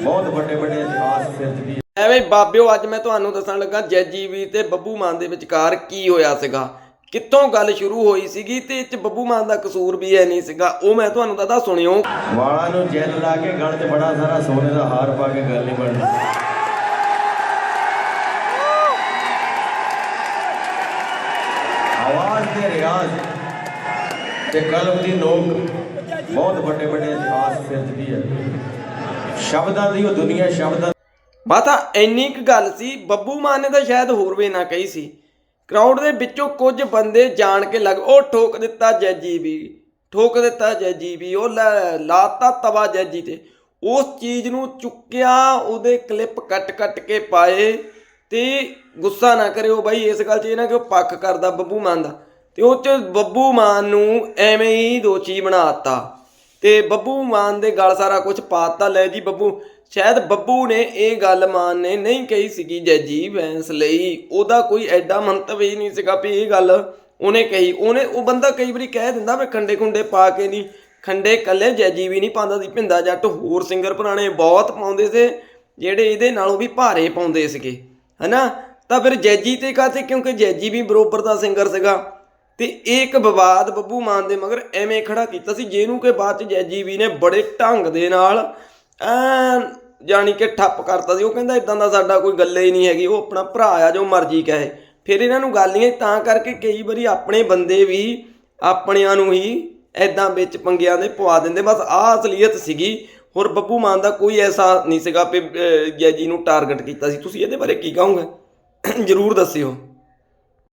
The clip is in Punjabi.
ਬਹੁਤ ਵੱਡੇ ਵੱਡੇ ਇਤਿਹਾਸ ਸਿਰਜ ਦੀ ਐਵੇਂ ਬਾਬਿਓ ਅੱਜ ਮੈਂ ਤੁਹਾਨੂੰ ਦੱਸਣ ਲੱਗਾ ਜੈਜੀ ਵੀ ਤੇ ਬੱਬੂ ਮਾਨ ਦੇ ਵਿਚਕਾਰ ਕੀ ਹੋਇਆ ਸੀਗਾ। ਕਿੱਥੋਂ ਗੱਲ ਸ਼ੁਰੂ ਹੋਈ ਸੀਗੀ ਤੇ ਇਹ ਚ ਬੱਬੂ ਮਾਨ ਦਾ ਕਸੂਰ ਵੀ ਐ ਨਹੀਂ ਸੀਗਾ। ਉਹ ਮੈਂ ਤੁਹਾਨੂੰ ਦੱਸਦਾ ਸੁਣਿਓ। ਵਾਲਾਂ ਨੂੰ ਜੈਲ ਲਾ ਕੇ ਗਲ 'ਚ ਬੜਾ ਸਾਰਾ ਸੋਨੇ ਦਾ ਹਾਰ ਪਾ ਕੇ ਗੱਲ ਨਹੀਂ ਬਣਨੀ ਆਵਾਜ਼ ਤੇ ਰਿਆਜ਼ ਤੇ ਕਲਮ ਦੀ ਨੋਕ ਬਹੁਤ ਵੱਡੇ ਵੱਡੇ ਇਤਿਹਾਸ ਸਿਰਜਦੀ ਹੈ। ਸ਼ਬਦਾਂ ਦੀ, ਉਹ ਦੁਨੀਆ ਸ਼ਬਦਾਂ ਮਾਤਾ, ਇੰਨੀ ਕੁ ਗੱਲ ਸੀ, ਬੱਬੂ ਮਾਨ ਨੇ ਤਾਂ ਸ਼ਾਇਦ ਹੋਰ ਵੀ ਨਾ ਕਹੀ ਸੀ। ਕਰਾਊਡ ਦੇ ਵਿੱਚੋਂ ਕੁਝ ਬੰਦੇ ਜਾਣ ਕੇ ਲੱਗ, ਉਹ ਠੋਕ ਦਿੱਤਾ ਜੈਜੀ ਵੀ, ਠੋਕ ਦਿੱਤਾ ਜੈਜੀ ਵੀ, ਉਹ ਲਾਤਾ ਤਵਾ ਜੈਜੀ ਤੇ। ਉਸ ਚੀਜ਼ ਨੂੰ ਚੁੱਕਿਆ, ਉਹਦੇ ਕਲਿੱਪ ਕੱਟ ਕੱਟ ਕੇ ਪਾਏ ਤੇ ਗੁੱਸਾ ਨਾ ਕਰਿਓ ਬਾਈ ਇਸ ਗੱਲ 'ਚ ਇਹ ਨਾ ਕਿ ਉਹ ਪੱਖ ਕਰਦਾ ਬੱਬੂ ਮਾਨ ਦਾ। ਤੇ ਉਹ 'ਚ ਬੱਬੂ ਮਾਨ ਨੂੰ ਐਵੇਂ ਹੀ ਦੋਸ਼ੀ ਬਣਾਤਾ ਤੇ ਬੱਬੂ ਮਾਨ ਦੇ ਗਲ ਸਾਰਾ ਕੁਝ ਪਾਤਾ ਲੈ ਜੀ ਬੱਬੂ। ਸ਼ਾਇਦ ਬੱਬੂ ਨੇ ਇਹ ਗੱਲ ਮਾਨ ਨੇ ਨਹੀਂ ਕਹੀ ਸੀਗੀ ਜੈਜੀ ਬੈਂਸ ਲਈ। ਉਹਦਾ ਕੋਈ ਐਡਾ ਮੰਤਵ ਹੀ ਨਹੀਂ ਸੀਗਾ ਵੀ ਇਹ ਗੱਲ ਉਹਨੇ ਕਹੀ। ਉਹਨੇ, ਉਹ ਬੰਦਾ ਕਈ ਵਾਰੀ ਕਹਿ ਦਿੰਦਾ ਮੈਂ ਖੰਡੇ ਖੁੰਡੇ ਪਾ ਕੇ ਨਹੀਂ। ਖੰਡੇ ਕੱਲੇ ਜੈਜੀ ਵੀ ਨਹੀਂ ਪਾਉਂਦਾ ਸੀ, ਭਿੰਦਾ ਜੱਟ ਹੋਰ ਸਿੰਗਰ ਪੁਰਾਣੇ ਬਹੁਤ ਪਾਉਂਦੇ ਸੀ, ਜਿਹੜੇ ਇਹਦੇ ਨਾਲੋਂ ਵੀ ਭਾਰੇ ਪਾਉਂਦੇ ਸੀਗੇ। ਹਨਾ? ਤਾਂ ਫਿਰ ਜੈਜੀ ਤੇ ਕਾਤੇ ਕਿਉਂਕਿ ਜੈਜੀ ਵੀ ਬਰੋਬਰ ਦਾ ਸਿੰਗਰ ਸੀਗਾ। ਤੇ ਇਹ ਇੱਕ ਵਿਵਾਦ ਬੱਬੂ ਮਾਨ ਦੇ ਮਗਰ ਐਵੇਂ ਖੜਾ ਕੀਤਾ ਸੀ ਜਿਹਨੂੰ ਕਿ ਬਾਅਦ ਚ ਜੈਜੀ ਵੀ ਨੇ ਬੜੇ ਢੰਗ ਦੇ ਨਾਲ ਐਨ ਜਾਣੀ ਕਿ ਠੱਪ ਕਰਤਾ ਸੀ। ਉਹ ਕਹਿੰਦਾ ਇਦਾਂ ਦਾ ਸਾਡਾ ਕੋਈ ਗੱਲੇ ਹੀ ਨਹੀਂ ਹੈਗੀ ਉਹ ਆਪਣਾ ਭਰਾ ਆ ਜੋ ਮਰਜ਼ੀ ਕਹੇ। ਫਿਰ ਇਹਨਾਂ ਨੂੰ ਗੱਲ ਨਹੀਂ ਆਈ, ਤਾਂ ਕਰਕੇ ਕਈ ਵਾਰੀ ਆਪਣੇ ਬੰਦੇ ਵੀ ਆਪਣਿਆਂ ਨੂੰ ਹੀ ਐਦਾਂ ਵਿੱਚ ਪੰਗਿਆਂ ਦੇ ਪਵਾ ਦਿੰਦੇ। ਬਸ ਆਹ ਅਸਲੀਅਤ ਸੀਗੀ। ਹੋਰ ਬੱਬੂ ਮਾਨ ਦਾ ਕੋਈ ਐਸਾ ਨਹੀਂ ਸੀਗਾ ਵੀ ਅਹ, ਜੈਜੀ ਨੂੰ ਟਾਰਗੇਟ ਕੀਤਾ ਸੀ। ਤੁਸੀਂ ਇਹਦੇ ਬਾਰੇ ਕੀ ਕਹੋਗੇ? ਜਰੂਰ ਦੱਸਿਓ।